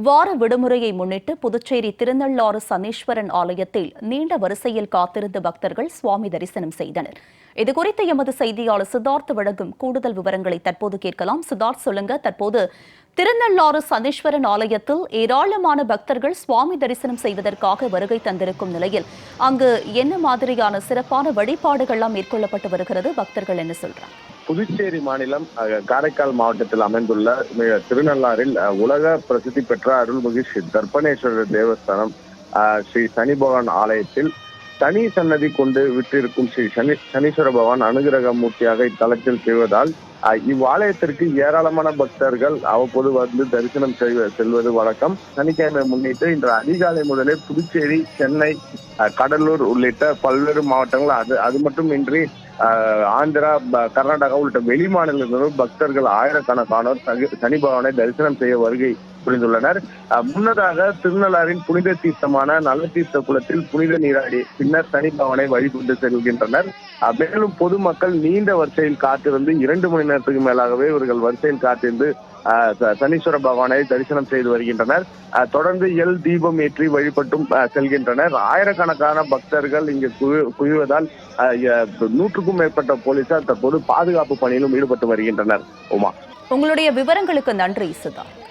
வார விடுமுறையை முன்னிட்டு புதுச்சேரி திருநள்ளாறு சனீஸ்வரன் ஆலயத்தில் நீண்ட வரிசையில் காத்திருந்த பக்தர்கள் சுவாமி தரிசனம் செய்தனர். இதுகுறித்து எமது செய்தியாளர் சித்தார்த் வழங்கும் கூடுதல் விவரங்களை தற்போது கேட்கலாம். சித்தார்த் சொல்லுங்க. தற்போது திருநள்ளாறு சனீஸ்வரன் ஆலயத்தில் ஏராளமான பக்தர்கள் சுவாமி தரிசனம் செய்வதற்காக வருகை தந்திருக்கும் நிலையில் அங்கு என்ன மாதிரியான சிறப்பான வழிபாடுகள்லாம் மேற்கொள்ளப்பட்டு வருகிறது? பக்தர்கள் என்ன சொல்றாங்க? புதுச்சேரி மாநிலம் காரைக்கால் மாவட்டத்தில் அமைந்துள்ள திருநள்ளாறில் உலக பிரசித்தி பெற்ற அருள்மிகு ஸ்ரீ தர்ப்பணேஸ்வரர் தேவஸ்தானம் ஸ்ரீ சனி பகவான் ஆலயத்தில் சனி சன்னதி கொண்டு விட்டிருக்கும் ஸ்ரீ சனி சனீஸ்வர பகவான் அனுகிரக மூர்த்தியாக இத்தலத்தில் செய்வதால் அஹ், இவ்வாலயத்திற்கு ஏராளமான பக்தர்கள் அவ்வப்போது வந்து தரிசனம் செய்வ செல்வது வழக்கம். சனிக்கிழமை முன்னிட்டு இன்று அதிகாலை முதலே புதுச்சேரி சென்னை கடலூர் உள்ளிட்ட பல்வேறு மாவட்டங்கள் அது அது மட்டுமின்றி ஆந்திரா கர்நாடகா உள்ளிட்ட வெளி மாநிலங்களும் பக்தர்கள் ஆயிரக்கணக்கானோர் சனி பகவானை தரிசனம் செய்ய வருகை புரிந்துள்ளனர். முன்னதாக திருநள்ளாரின் புனித தீர்த்தமான நல்ல தீர்த்த குளத்தில் புனித நீராடி பின்னர் சனி வழிபட்டு செல்கின்றனர். மேலும் பொதுமக்கள் நீண்ட வரிசையில் காத்திருந்து இரண்டு மணி நேரத்துக்கு மேலாகவே இவர்கள் வரிசையில் காத்திருந்து சனீஸ்வர பகவானை தரிசனம் செய்து வருகின்றனர். தொடர்ந்து எல் தீபம் ஏற்றி வழிபட்டும் செல்கின்றனர். ஆயிரக்கணக்கான பக்தர்கள் இங்கு குவி- குவிவதால் நூற்றுக்கும் மேற்பட்ட போலீசார் தற்போது பாதுகாப்பு பணியிலும் ஈடுபட்டு வருகின்றனர். உமா. உங்களுடைய விவரங்களுக்கு நன்றி சுதா